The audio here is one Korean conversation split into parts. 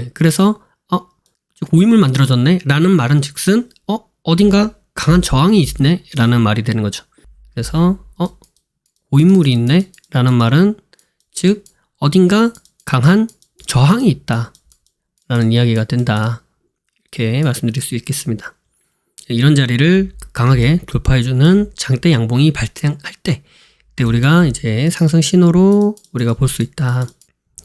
예, 그래서 어 고임을 만들어졌네 라는 말은 즉슨 어 어딘가 강한 저항이 있네 라는 말이 되는 거죠. 그래서 어 고인물이 있네 라는 말은 즉 어딘가 강한 저항이 있다 라는 이야기가 된다 이렇게 말씀드릴 수 있겠습니다. 이런 자리를 강하게 돌파해주는 장대 양봉이 발생할 때 그때 우리가 이제 상승 신호로 우리가 볼 수 있다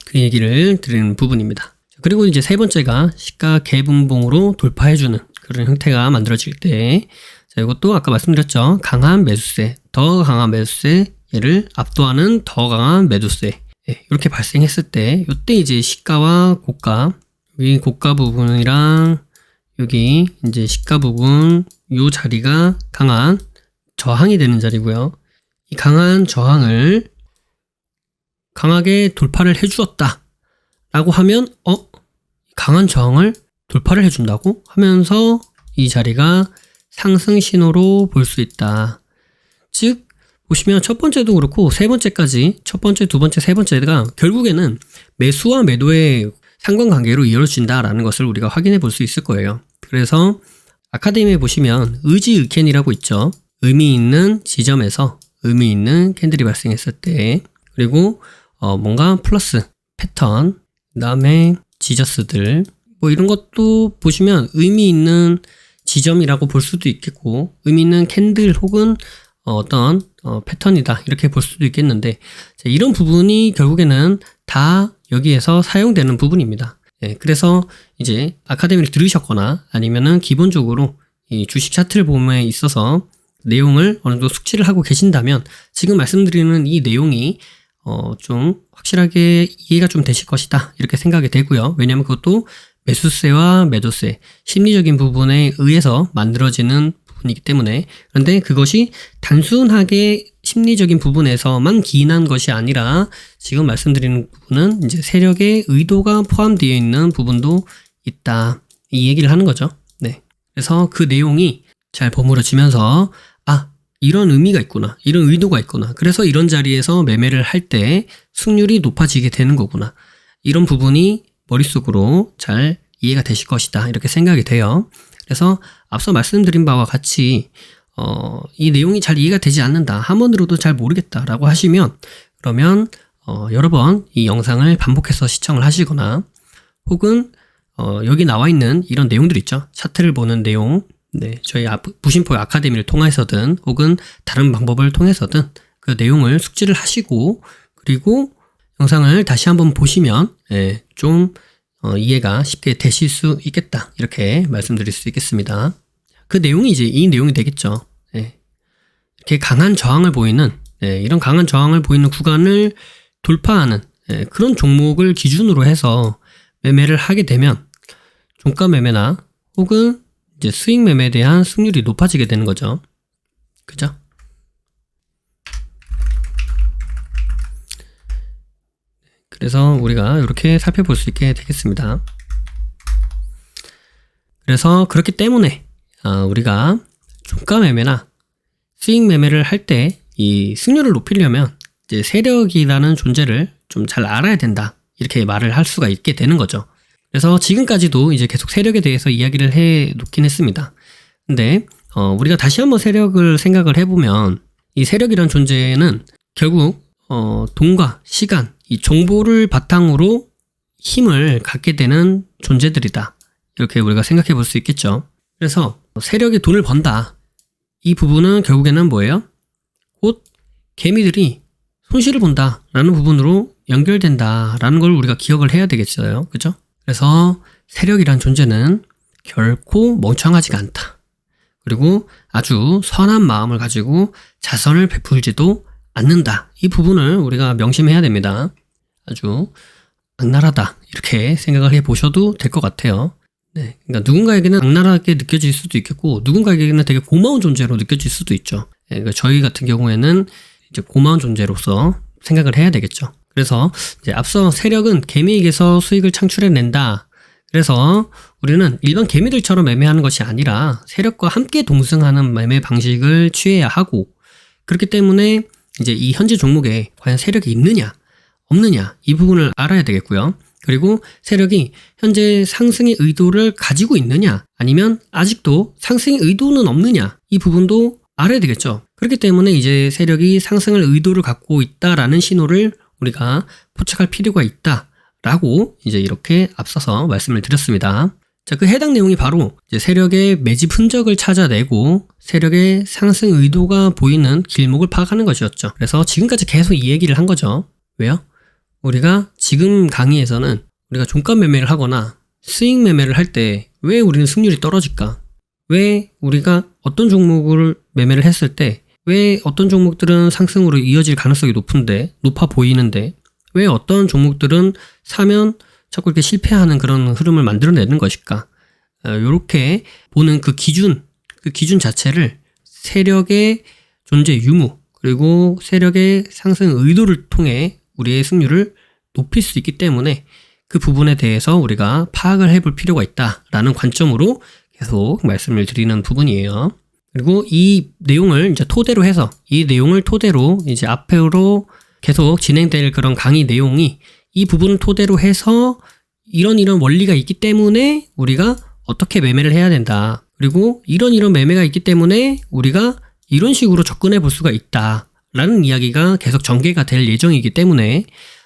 그 얘기를 드리는 부분입니다. 그리고 이제 세 번째가 시가 개분봉으로 돌파해주는 그런 형태가 만들어질 때 자, 이것도 아까 말씀드렸죠. 강한 매수세, 더 강한 매수세, 얘를 압도하는 더 강한 매도세. 예, 이렇게 발생했을 때, 이때 이제 시가와 고가, 여기 고가 부분이랑 여기 이제 시가 부분, 요 자리가 강한 저항이 되는 자리고요. 이 강한 저항을 강하게 돌파를 해주었다. 라고 하면, 어? 강한 저항을 돌파를 해준다고 하면서 이 자리가 상승 신호로 볼 수 있다. 즉, 보시면 첫 번째도 그렇고 세 번째까지 첫 번째, 두 번째, 세 번째가 결국에는 매수와 매도의 상관관계로 이어진다라는 것을 우리가 확인해 볼 수 있을 거예요. 그래서 아카데미에 보시면 의지의캔이라고 있죠. 의미 있는 지점에서 의미 있는 캔들이 발생했을 때 그리고 어 뭔가 플러스 패턴 그 다음에 지저스들 뭐 이런 것도 보시면 의미 있는 지점이라고 볼 수도 있겠고 의미 있는 캔들 혹은 어떤 어, 패턴이다 이렇게 볼 수도 있겠는데 자, 이런 부분이 결국에는 다 여기에서 사용되는 부분입니다. 예, 그래서 이제 아카데미를 들으셨거나 아니면은 기본적으로 이 주식 차트를 봄에 있어서 내용을 어느 정도 숙지를 하고 계신다면 지금 말씀드리는 이 내용이 어, 좀 확실하게 이해가 좀 되실 것이다 이렇게 생각이 되고요. 왜냐하면 그것도 매수세와 매도세 심리적인 부분에 의해서 만들어지는 부분이기 때문에 그런데 그것이 단순하게 심리적인 부분에서만 기인한 것이 아니라 지금 말씀드리는 부분은 이제 세력의 의도가 포함되어 있는 부분도 있다 이 얘기를 하는 거죠. 네. 그래서 그 내용이 잘 버무려지면서 아 이런 의미가 있구나 이런 의도가 있구나 그래서 이런 자리에서 매매를 할 때 승률이 높아지게 되는 거구나 이런 부분이 머릿속으로 잘 이해가 되실 것이다. 이렇게 생각이 돼요. 그래서 앞서 말씀드린 바와 같이 어, 이 내용이 잘 이해가 되지 않는다. 한 번으로도 잘 모르겠다라고 하시면 그러면 어, 여러 번 이 영상을 반복해서 시청을 하시거나 혹은 어, 여기 나와 있는 이런 내용들 있죠. 차트를 보는 내용, 네, 저희 부심포 아카데미를 통해서든 혹은 다른 방법을 통해서든 그 내용을 숙지를 하시고 그리고 영상을 다시 한번 보시면 예, 좀 어, 이해가 쉽게 되실 수 있겠다 이렇게 말씀드릴 수 있겠습니다. 그 내용이 이제 이 내용이 되겠죠. 예. 이렇게 강한 저항을 보이는 예, 이런 강한 저항을 보이는 구간을 돌파하는 예, 그런 종목을 기준으로 해서 매매를 하게 되면 종가 매매나 혹은 이제 수익 매매에 대한 승률이 높아지게 되는 거죠. 그죠? 그래서 우리가 이렇게 살펴볼 수 있게 되겠습니다. 그래서 그렇기 때문에 어, 우리가 종가 매매나 수익 매매를 할 때 이 승률을 높이려면 이제 세력이라는 존재를 좀 잘 알아야 된다. 이렇게 말을 할 수가 있게 되는 거죠. 그래서 지금까지도 이제 계속 세력에 대해서 이야기를 해 놓긴 했습니다. 근데 어, 우리가 다시 한번 세력을 생각을 해보면 이 세력이란 존재는 결국 어, 돈과 시간, 이 정보를 바탕으로 힘을 갖게 되는 존재들이다. 이렇게 우리가 생각해 볼 수 있겠죠. 그래서 세력이 돈을 번다. 이 부분은 결국에는 뭐예요? 곧 개미들이 손실을 본다라는 부분으로 연결된다라는 걸 우리가 기억을 해야 되겠어요. 그죠? 그래서 세력이란 존재는 결코 멍청하지가 않다. 그리고 아주 선한 마음을 가지고 자선을 베풀지도 않는다. 이 부분을 우리가 명심해야 됩니다. 아주 악랄하다. 이렇게 생각을 해 보셔도 될 것 같아요. 네. 그러니까 누군가에게는 악랄하게 느껴질 수도 있겠고, 누군가에게는 되게 고마운 존재로 느껴질 수도 있죠. 네, 그러니까 저희 같은 경우에는 이제 고마운 존재로서 생각을 해야 되겠죠. 그래서 앞서 세력은 개미에게서 수익을 창출해낸다. 그래서 우리는 일반 개미들처럼 매매하는 것이 아니라 세력과 함께 동승하는 매매 방식을 취해야 하고, 그렇기 때문에 이제 이 현재 종목에 과연 세력이 있느냐, 없느냐, 이 부분을 알아야 되겠고요. 그리고 세력이 현재 상승의 의도를 가지고 있느냐, 아니면 아직도 상승의 의도는 없느냐, 이 부분도 알아야 되겠죠. 그렇기 때문에 이제 세력이 상승을 의도를 갖고 있다라는 신호를 우리가 포착할 필요가 있다 라고 이제 이렇게 앞서서 말씀을 드렸습니다. 자, 그 해당 내용이 바로 세력의 매집 흔적을 찾아내고 세력의 상승 의도가 보이는 길목을 파악하는 것이었죠. 그래서 지금까지 계속 이 얘기를 한 거죠. 왜요? 우리가 지금 강의에서는 우리가 종가 매매를 하거나 스윙 매매를 할 때 왜 우리는 승률이 떨어질까? 왜 우리가 어떤 종목을 매매를 했을 때 왜 어떤 종목들은 상승으로 이어질 가능성이 높은데 높아 보이는데 왜 어떤 종목들은 사면 자꾸 이렇게 실패하는 그런 흐름을 만들어내는 것일까? 이렇게 보는 그 기준, 그 기준 자체를 세력의 존재 유무 그리고 세력의 상승 의도를 통해 우리의 승률을 높일 수 있기 때문에 그 부분에 대해서 우리가 파악을 해볼 필요가 있다라는 관점으로 계속 말씀을 드리는 부분이에요. 그리고 이 내용을 이제 토대로 해서 이 내용을 토대로 이제 앞으로 계속 진행될 그런 강의 내용이 이 부분을 토대로 해서 이런 이런 원리가 있기 때문에 우리가 어떻게 매매를 해야 된다. 그리고 이런 이런 매매가 있기 때문에 우리가 이런 식으로 접근해 볼 수가 있다. 라는 이야기가 계속 전개가 될 예정이기 때문에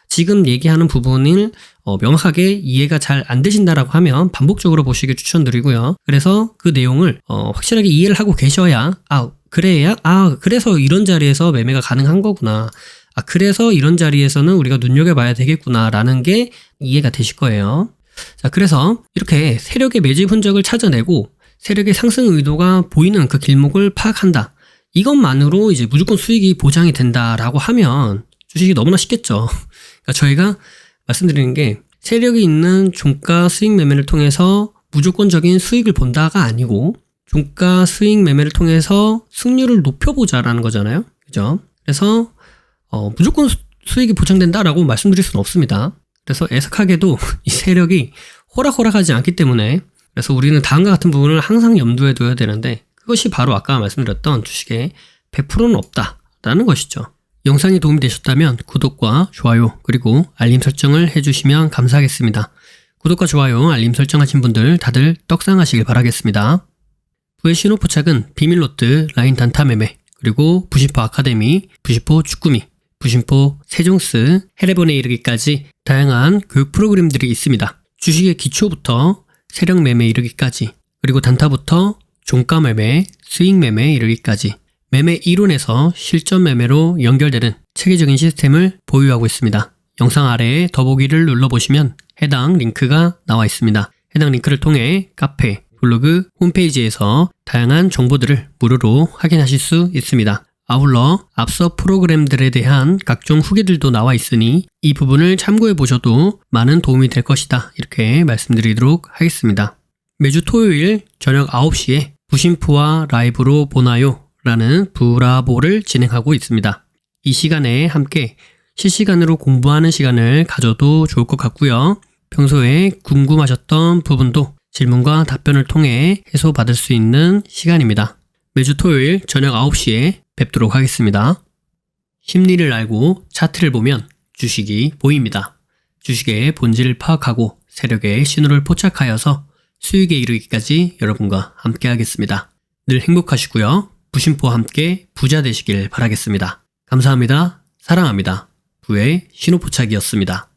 지금 얘기하는 부분을 어, 명확하게 이해가 잘 안 되신다라고 하면 반복적으로 보시길 추천드리고요. 그래서 그 내용을 어, 확실하게 이해를 하고 계셔야 아 그래야 아 그래서 이런 자리에서 매매가 가능한 거구나. 아 그래서 이런 자리에서는 우리가 눈여겨봐야 되겠구나라는 게 이해가 되실 거예요. 자 그래서 이렇게 세력의 매집 흔적을 찾아내고 세력의 상승 의도가 보이는 그 길목을 파악한다. 이것만으로 이제 무조건 수익이 보장이 된다라고 하면 주식이 너무나 쉽겠죠. 그러니까 저희가 말씀드리는 게 세력이 있는 종가 수익 매매를 통해서 무조건적인 수익을 본다가 아니고 종가 수익 매매를 통해서 승률을 높여보자라는 거잖아요. 그죠? 그래서 어, 무조건 수, 수익이 보장된다라고 말씀드릴 수는 없습니다. 그래서 애석하게도 이 세력이 호락호락하지 않기 때문에 그래서 우리는 다음과 같은 부분을 항상 염두에 둬야 되는데 그것이 바로 아까 말씀드렸던 주식의 100%는 없다라는 것이죠. 영상이 도움이 되셨다면 구독과 좋아요 그리고 알림 설정을 해주시면 감사하겠습니다. 구독과 좋아요, 알림 설정하신 분들 다들 떡상하시길 바라겠습니다. 부의 신호 포착은 비밀로트, 라인 단타 매매, 그리고 부심포 아카데미, 부심포 축구미, 부심포 세종스, 해레본에 이르기까지 다양한 교육 프로그램들이 있습니다. 주식의 기초부터 세력 매매 이르기까지, 그리고 단타부터 종가 매매, 스윙 매매 이르기까지 매매 이론에서 실전 매매로 연결되는 체계적인 시스템을 보유하고 있습니다. 영상 아래에 더보기를 눌러보시면 해당 링크가 나와 있습니다. 해당 링크를 통해 카페, 블로그, 홈페이지에서 다양한 정보들을 무료로 확인하실 수 있습니다. 아울러 앞서 프로그램들에 대한 각종 후기들도 나와 있으니 이 부분을 참고해 보셔도 많은 도움이 될 것이다. 이렇게 말씀드리도록 하겠습니다. 매주 토요일 저녁 9시에 부심프와 라이브로 보나요? 라는 브라보를 진행하고 있습니다. 이 시간에 함께 실시간으로 공부하는 시간을 가져도 좋을 것 같고요. 평소에 궁금하셨던 부분도 질문과 답변을 통해 해소받을 수 있는 시간입니다. 매주 토요일 저녁 9시에 뵙도록 하겠습니다. 심리를 알고 차트를 보면 주식이 보입니다. 주식의 본질을 파악하고 세력의 신호를 포착하여서 수익에 이르기까지 여러분과 함께 하겠습니다. 늘 행복하시고요. 부심포와 함께 부자 되시길 바라겠습니다. 감사합니다. 사랑합니다. 부의 신호포착이었습니다.